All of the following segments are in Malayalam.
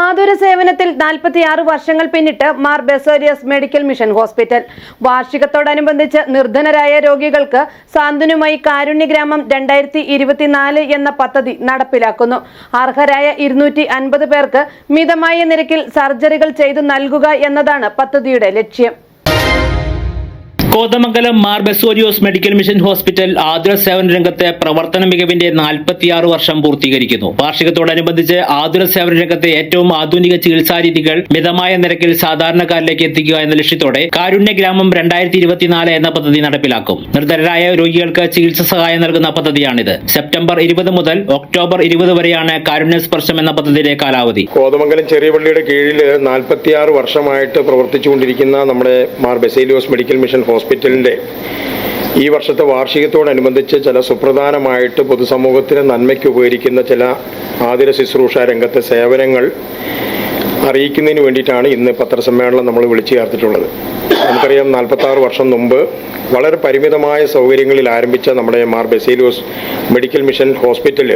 ആതുര സേവനത്തിൽ നാൽപ്പത്തിയാറ് വർഷങ്ങൾ പിന്നിട്ട് Mar Baselios medical mission hospital. വാർഷികത്തോടനുബന്ധിച്ച് നിർധനരായ രോഗികൾക്ക് സാന്ത്വനമായി കാരുണ്യഗ്രാമം രണ്ടായിരത്തി ഇരുപത്തിനാല് എന്ന പദ്ധതി നടപ്പിലാക്കുന്നു. അർഹരായ ഇരുന്നൂറ്റി അൻപത് പേർക്ക് മിതമായ നിരക്കിൽ സർജറികൾ ചെയ്തു നൽകുക എന്നതാണ് പദ്ധതിയുടെ ലക്ഷ്യം. Kothamangalam Mar Baselios medical mission hospital ആതുര സേവന രംഗത്തെ പ്രവർത്തന മികവിന്റെ നാൽപ്പത്തിയാറ് വർഷം പൂർത്തീകരിക്കുന്നു. വാർഷികത്തോടനുബന്ധിച്ച് ആതുര സേവന രംഗത്തെ ഏറ്റവും ആധുനിക ചികിത്സാ രീതികൾ മിതമായ നിരക്കിൽ സാധാരണക്കാരിലേക്ക് എത്തിക്കുക എന്ന ലക്ഷ്യത്തോടെ കാരുണ്യ ഗ്രാമം രണ്ടായിരത്തി ഇരുപത്തിനാല് എന്ന പദ്ധതി നടപ്പിലാക്കും. നിർദ്ധരായ രോഗികൾക്ക് ചികിത്സ സഹായം നൽകുന്ന പദ്ധതിയാണിത്. സെപ്റ്റംബർ ഇരുപത് മുതൽ ഒക്ടോബർ ഇരുപത് വരെയാണ് കാരുണ്യ സ്പർശം എന്ന പദ്ധതിയുടെ കാലാവധി. കോതമംഗലം ചെറിയ പള്ളിയുടെ കീഴിൽ നാൽപ്പത്തിയാറ് വർഷമായിട്ട് പ്രവർത്തിച്ചുകൊണ്ടിരിക്കുന്ന നമ്മുടെ മാർ ബെസേലിയോസ് മെഡിക്കൽ മിഷൻ ഹോസ്പിറ്റലിന്റെ ഈ വർഷത്തെ വാർഷികത്തോടനുബന്ധിച്ച് ചില സുപ്രധാനമായിട്ട് പൊതുസമൂഹത്തിന് നന്മയ്ക്ക് ഉപകരിക്കുന്ന ചില ആതിര ശുശ്രൂഷ രംഗത്തെ സേവനങ്ങൾ അറിയിക്കുന്നതിന് വേണ്ടിയിട്ടാണ് ഇന്ന് പത്രസമ്മേളനം നമ്മൾ വിളിച്ചു ചേർത്തിട്ടുള്ളത്. നമുക്കറിയാം നാൽപ്പത്താറ് വർഷം മുമ്പ് വളരെ പരിമിതമായ സൗകര്യങ്ങളിൽ ആരംഭിച്ച നമ്മുടെ Mar Baselios medical mission hospital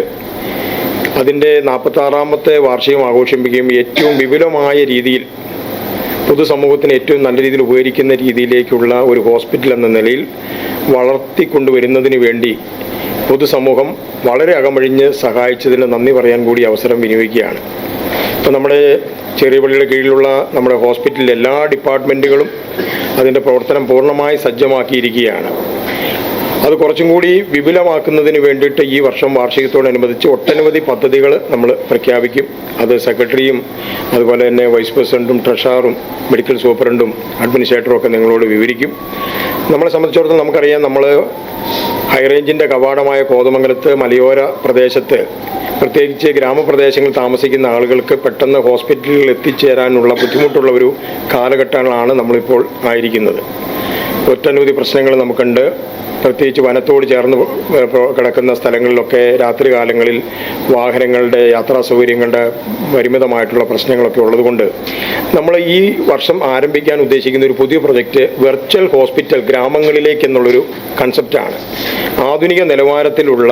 അതിന്റെ നാൽപ്പത്താറാമത്തെ വാർഷികം ആഘോഷിപ്പിക്കുകയും ഏറ്റവും വിപുലമായ രീതിയിൽ പൊതുസമൂഹത്തിന് ഏറ്റവും നല്ല രീതിയിൽ ഉപകരിക്കുന്ന രീതിയിലേക്കുള്ള ഒരു ഹോസ്പിറ്റൽ എന്ന നിലയിൽ വളർത്തിക്കൊണ്ടുവരുന്നതിന് വേണ്ടി പൊതുസമൂഹം വളരെ അകമഴിഞ്ഞ് സഹായിച്ചതിന് നന്ദി പറയാൻ കൂടി അവസരം വിനിയോഗിക്കുകയാണ്. ഇപ്പം നമ്മുടെ ചെറിയ പള്ളിയുടെ കീഴിലുള്ള നമ്മുടെ ഹോസ്പിറ്റലിലെ എല്ലാ ഡിപ്പാർട്ട്മെന്റുകളും അതിന്റെ പ്രവർത്തനം പൂർണമായി സജ്ജമാക്കിയിരിക്കുകയാണ്. അത് കുറച്ചും കൂടി വിപുലമാക്കുന്നതിന് വേണ്ടിയിട്ട് ഈ വർഷം വാർഷികത്തോടനുബന്ധിച്ച് ഒട്ടനവധി പദ്ധതികൾ നമ്മൾ പ്രഖ്യാപിക്കും. അത് സെക്രട്ടറിയും അതുപോലെ തന്നെ വൈസ് പ്രസിഡന്റും ട്രഷററും മെഡിക്കൽ സൂപ്രണ്ടും അഡ്മിനിസ്ട്രേറ്ററും ഒക്കെ നിങ്ങളോട് വിവരിക്കും. നമ്മളെ സംബന്ധിച്ചിടത്തോളം നമുക്കറിയാം നമ്മൾ ഹൈറേഞ്ചിന്റെ കവാടമായ കോതമംഗലത്ത് മലയോര പ്രദേശത്ത് പ്രത്യേകിച്ച് ഗ്രാമപ്രദേശങ്ങളിൽ താമസിക്കുന്ന ആളുകൾക്ക് പെട്ടെന്ന് ഹോസ്പിറ്റലുകളിൽ എത്തിച്ചേരാനുള്ള ബുദ്ധിമുട്ടുള്ള ഒരു കാലഘട്ടങ്ങളാണ് നമ്മളിപ്പോൾ ആയിരിക്കുന്നത്. ഒട്ടനവധി പ്രശ്നങ്ങൾ നമുക്കുണ്ട്. പ്രത്യേകിച്ച് വനത്തോട് ചേർന്ന് കിടക്കുന്ന സ്ഥലങ്ങളിലൊക്കെ രാത്രി കാലങ്ങളിൽ വാഹനങ്ങളുടെ യാത്രാ സൗകര്യങ്ങളുടെ പരിമിതമായിട്ടുള്ള പ്രശ്നങ്ങളൊക്കെ ഉള്ളതുകൊണ്ട് നമ്മൾ ഈ വർഷം ആരംഭിക്കാൻ ഉദ്ദേശിക്കുന്ന ഒരു പുതിയ പ്രൊജക്റ്റ് വെർച്വൽ ഹോസ്പിറ്റൽ ഗ്രാമങ്ങളിലേക്ക് എന്നുള്ളൊരു കൺസെപ്റ്റാണ്. ആധുനിക നിലവാരത്തിലുള്ള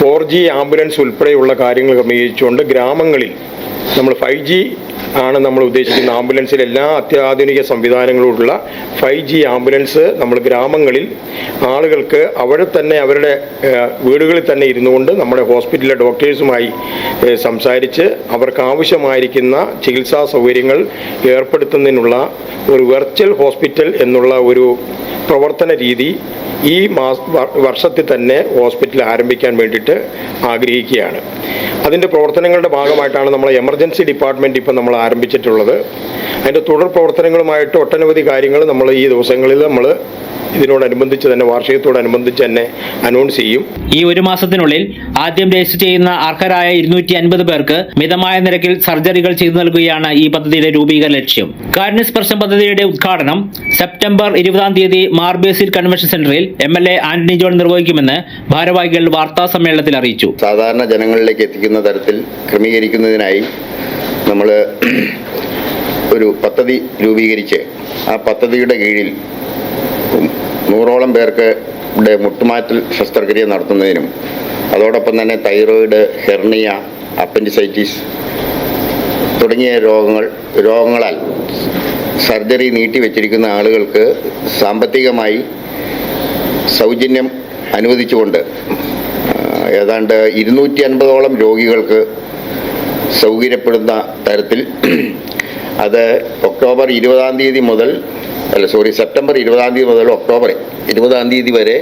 ഫോർ ജി ആംബുലൻസ് ഉൾപ്പെടെയുള്ള കാര്യങ്ങൾ ക്രമീകരിച്ചുകൊണ്ട് ഗ്രാമങ്ങളിൽ നമ്മൾ ഫൈവ് ജി ആണ് നമ്മൾ ഉദ്ദേശിക്കുന്ന ആംബുലൻസിൽ എല്ലാ അത്യാധുനിക സംവിധാനങ്ങളോടുള്ള ഫൈവ് ജി ആംബുലൻസ് നമ്മൾ ഗ്രാമങ്ങളിൽ ആളുകൾക്ക് അവിടെ തന്നെ അവരുടെ വീടുകളിൽ തന്നെ ഇരുന്നുകൊണ്ട് നമ്മുടെ ഹോസ്പിറ്റലിലെ ഡോക്ടേഴ്സുമായി സംസാരിച്ച് അവർക്ക് ആവശ്യമായിരിക്കുന്ന ചികിത്സാ സൗകര്യങ്ങൾ ഏർപ്പെടുത്തുന്നതിനുള്ള ഒരു വെർച്വൽ ഹോസ്പിറ്റൽ എന്നുള്ള ഒരു പ്രവർത്തന രീതി ഈ മാസ വർഷത്തിൽ തന്നെ ഹോസ്പിറ്റൽ ആരംഭിക്കാൻ വേണ്ടിയിട്ട് ആഗ്രഹിക്കുകയാണ്. അതിന്റെ പ്രവർത്തനങ്ങളുടെ ഭാഗമായിട്ടാണ് നമ്മൾ എമർജൻസി ഡിപ്പാർട്ട്മെന്റ് ഇപ്പം നമ്മൾ ആരംഭിച്ചിട്ടുള്ളത്. അതിന്റെ തുടർ പ്രവർത്തനങ്ങളുമായിട്ട് ഒട്ടനവധി കാര്യങ്ങൾ നമ്മൾ ഈ ദിവസങ്ങളിൽ നമ്മൾ ഇതിനോടനുബന്ധിച്ച് തന്നെ വാർഷികത്തോടനുബന്ധിച്ച് തന്നെ അനൗൺസ് ചെയ്യും. ഈ ഒരു മാസത്തിനുള്ളിൽ ആദ്യം രജിസ്റ്റർ ചെയ്യുന്ന അർഹരായ ഇരുന്നൂറ്റി അൻപത് പേർക്ക് മിതമായ നിരക്കിൽ സർജറികൾ ചെയ്തു നൽകുകയാണ് ഈ പദ്ധതിയുടെ രൂപീകരണ ലക്ഷ്യം. കാരുണ്യ സ്പർശം പദ്ധതിയുടെ ഉദ്ഘാടനം സെപ്റ്റംബർ ഇരുപതാം തീയതി മാർബേസിൽ കൺവെൻഷൻ സെന്ററിൽ M L A Antony John നിർവഹിക്കുമെന്ന് ഭാരവാഹികൾ വാർത്താ സമ്മേളനത്തിൽ അറിയിച്ചു. സാധാരണ ജനങ്ങളിലേക്ക് എത്തിക്കുന്ന തരത്തിൽ ക്രമീകരിക്കുന്നതിനായി നമ്മൾ ഒരു പദ്ധതി രൂപീകരിച്ച് ആ പദ്ധതിയുടെ കീഴിൽ നൂറോളം പേർക്ക് ഇവിടെ മുട്ടുമാറ്റൽ ശസ്ത്രക്രിയ നടത്തുന്നതിനും അതോടൊപ്പം തന്നെ തൈറോയിഡ് ഹെർണിയ അപ്പൻഡിസൈറ്റിസ് തുടങ്ങിയ രോഗങ്ങൾ രോഗങ്ങളാൽ സർജറി നീട്ടിവെച്ചിരിക്കുന്ന ആളുകൾക്ക് സാമ്പത്തികമായി സൗജന്യം അനുവദിച്ചുകൊണ്ട് ഏതാണ്ട് ഇരുന്നൂറ്റി അൻപതോളം രോഗികൾക്ക് സൗകര്യപ്പെടുന്ന തരത്തിൽ അത് ഒക്ടോബർ ഇരുപതാം തീയതി മുതൽ അല്ല സോറി സെപ്റ്റംബർ ഇരുപതാം തീയതി മുതൽ ഒക്ടോബർ ഇരുപതാം തീയതി വരെ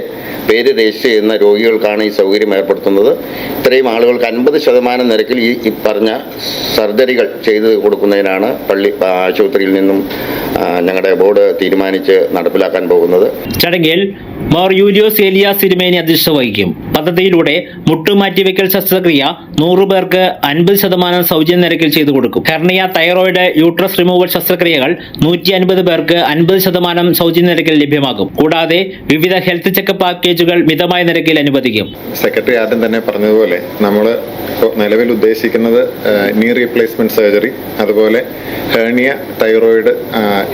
പേര് രജിസ്റ്റർ ചെയ്യുന്ന രോഗികൾക്കാണ് ഈ സൗകര്യം ഏർപ്പെടുത്തുന്നത്. ഇത്രയും ആളുകൾക്ക് അൻപത് ശതമാനം നിരക്കിൽ ഈ പറഞ്ഞ സർജറികൾ ചെയ്ത് കൊടുക്കുന്നതിനാണ് പള്ളി ആശുപത്രിയിൽ നിന്നും ഞങ്ങളുടെ ബോർഡ് തീരുമാനിച്ച് നടപ്പിലാക്കാൻ പോകുന്നത്. ചടങ്ങിൽ മോർ യൂലിയോസ് ഏലിയ സിരിമേനി അധ്യക്ഷത വഹിക്കും. പദ്ധതിയിലൂടെ മുട്ടുമാറ്റിവെക്കൽ ശസ്ത്രക്രിയ നൂറ് പേർക്ക് അൻപത് ശതമാനം സൗജന്യ നിരക്കിൽ ചെയ്തു കൊടുക്കും. കർണിയ തൈറോയിഡ് യൂട്രസ് റിമൂവൽ ശസ്ത്രക്രിയകൾ നൂറ്റി അൻപത് പേർക്ക് അൻപത് ശതമാനം സൗജന്യ നിരക്കിൽ ലഭ്യമാകും. കൂടാതെ വിവിധ ഹെൽത്ത് ചെക്കപ്പ് പാക്കേജുകൾ മിതമായ നിരക്കിൽ അനുവദിക്കും. സെക്രട്ടറി ആദ്യം തന്നെ പറഞ്ഞതുപോലെ നമ്മൾ നിലവിൽ ഉദ്ദേശിക്കുന്നത് നീ റീപ്ലേസ്മെന്റ് സർജറി അതുപോലെ ഹേർണിയ തൈറോയിഡ്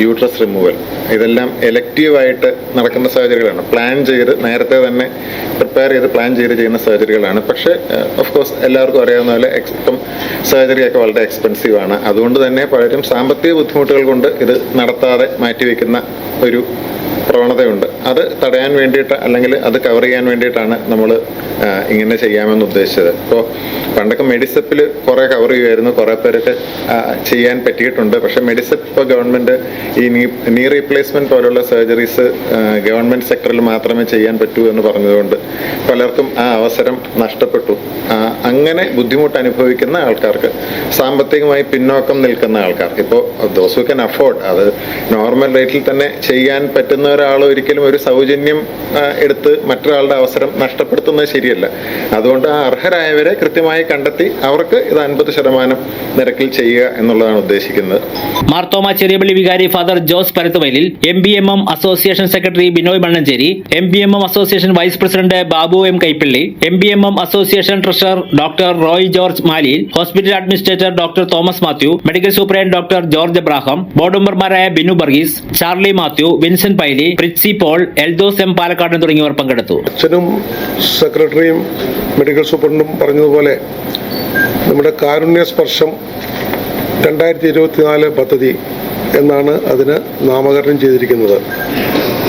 യൂട്രസ് റിമൂവൽ ഇതെല്ലാം എലക്റ്റീവായിട്ട് നടക്കുന്ന സർജറികളാണ് പ്ലാൻ ചെയ്ത് നേരത്തെ തന്നെ പ്രിപ്പയർ ചെയ്ത് പ്ലാൻ ചെയ്ത് ചെയ്യുന്ന സർജറികളാണ് പക്ഷേ ഓഫ് കോഴ്സ് എല്ലാവർക്കും അറിയാവുന്ന പോലെ ഇപ്പം സർജറിയൊക്കെ വളരെ എക്സ്പെൻസീവ് ആണ്. അതുകൊണ്ട് തന്നെ പലരും സാമ്പത്തിക ബുദ്ധിമുട്ടുകൾ കൊണ്ട് ഇത് നടത്താതെ മാറ്റിവെക്കുന്ന ഒരു പ്രവണതയുണ്ട്. അത് തടയാൻ വേണ്ടിയിട്ട് അല്ലെങ്കിൽ അത് കവർ ചെയ്യാൻ വേണ്ടിയിട്ടാണ് നമ്മൾ ഇങ്ങനെ ചെയ്യാമെന്ന് ഉദ്ദേശിച്ചത്. ഇപ്പോൾ പണ്ടൊക്കെ മെഡിസെപ്പിൽ കുറേ കവർ ചെയ്യുമായിരുന്നു കുറേ പേരൊക്കെ ചെയ്യാൻ പറ്റിയിട്ടുണ്ട്. പക്ഷേ മെഡിസെപ്പ് ഇപ്പോൾ ഗവൺമെന്റ് ഈ നീ നീ റീപ്ലേസ്മെന്റ് പോലുള്ള സർജറീസ് ഗവൺമെന്റ് സെക്ടറിൽ മാത്രമേ ചെയ്യാൻ പറ്റൂ എന്ന് പറഞ്ഞതുകൊണ്ട് പലർക്കും ആ അവസരം നഷ്ടപ്പെട്ടു. അങ്ങനെ ബുദ്ധിമുട്ട് അനുഭവിക്കുന്ന ആൾക്കാർക്ക് സാമ്പത്തികമായി പിന്നോക്കം നിൽക്കുന്ന ആൾക്കാർ. ഇപ്പോൾ ദോസ് ഹു ക്യാൻ അഫോർഡ് അത് നോർമൽ റേറ്റിൽ തന്നെ ചെയ്യാൻ പറ്റുന്ന ഒരാൾ ഒരിക്കലും ഒരു സൗജന്യം എടുത്ത് മറ്റൊരാളുടെ അവസരം നഷ്ടപ്പെടുത്തുന്നത് ശരിയല്ല. അതുകൊണ്ട് ആ അർഹരായവരെ കൃത്യമായി കണ്ടെത്തി അവർക്ക് ഇത് അൻപത് ശതമാനം നിരക്കിൽ ചെയ്യുക എന്നുള്ളതാണ് ഉദ്ദേശിക്കുന്നത്. മാർത്തോമ ചെറിയപള്ളി വികാരി father Jose Parathuvayalil M B M M association secretary Binoy Mannancheri M B M M association vice president Babu M Kaippally M B M M association treasurer doctor Roy George Maliyil hospital administrator doctor Thomas Mathew medical superintendent doctor George Abraham board മെമ്പർമാരായ ബിനു ബർഗീസ് ചാർലി മാത്യു വിൻസെന്റ് പൈലി പ്രിറ്റ്സി പോൾ എൽദോസ് എം പാലക്കാടൻ തുടങ്ങിയവർ പങ്കെടുത്തു. അച്ഛനും സെക്രട്ടറിയും മെഡിക്കൽ സൂപ്രണ്ടും പറഞ്ഞതുപോലെ നമ്മുടെ കാരുണ്യ സ്പർശം രണ്ടായിരത്തി ഇരുപത്തിനാല് പദ്ധതി എന്നാണ് അതിന് നാമകരണം ചെയ്തിരിക്കുന്നത്.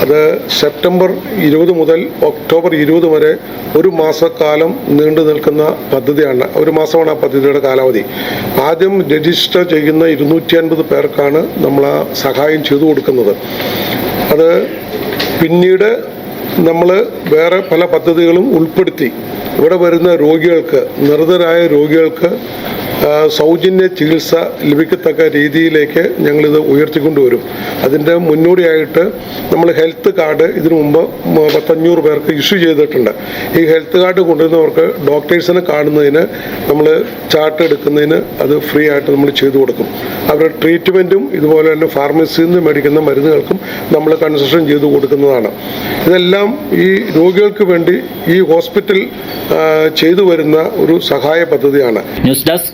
അത് സെപ്റ്റംബർ ഇരുപത് മുതൽ ഒക്ടോബർ ഇരുപത് വരെ ഒരു മാസക്കാലം നീണ്ടു നിൽക്കുന്ന പദ്ധതിയാണ്. ഒരു മാസമാണ് ആ പദ്ധതിയുടെ കാലാവധി. ആദ്യം രജിസ്റ്റർ ചെയ്യുന്ന ഇരുന്നൂറ്റി അൻപത് പേർക്കാണ് നമ്മൾ ആ സഹായം ചെയ്തു കൊടുക്കുന്നത്. അത് പിന്നീട് നമ്മൾ വേറെ പല പദ്ധതികളും ഉൾപ്പെടുത്തി. ഇവിടെ വരുന്ന രോഗികൾക്ക് നിർദ്ധരായ രോഗികൾക്ക് സൗജന്യ ചികിത്സ ലഭിക്കത്തക്ക രീതിയിലേക്ക് ഞങ്ങളിത് ഉയർത്തിക്കൊണ്ടുവരും. അതിന്റെ മുന്നോടിയായിട്ട് നമ്മൾ ഹെൽത്ത് കാർഡ് ഇതിനു മുമ്പ് പത്തഞ്ഞൂറ് പേർക്ക് ഇഷ്യൂ ചെയ്തിട്ടുണ്ട്. ഈ ഹെൽത്ത് കാർഡ് കൊണ്ടുവരുന്നവർക്ക് ഡോക്ടേഴ്സിനെ കാണുന്നതിന് നമ്മൾ ചാർട്ട് എടുക്കുന്നതിന് അത് ഫ്രീ ആയിട്ട് നമ്മൾ ചെയ്തു കൊടുക്കും. അവരുടെ ട്രീറ്റ്മെന്റും ഇതുപോലെ തന്നെ ഫാർമസിയിൽ നിന്ന് മേടിക്കുന്ന മരുന്നുകൾക്കും നമ്മൾ കൺസെഷൻ ചെയ്തു കൊടുക്കുന്നതാണ്. ഇതെല്ലാം ഈ രോഗികൾക്ക് വേണ്ടി ഈ ഹോസ്പിറ്റൽ ചെയ്തു വരുന്ന ഒരു സഹായ പദ്ധതിയാണ്. News desk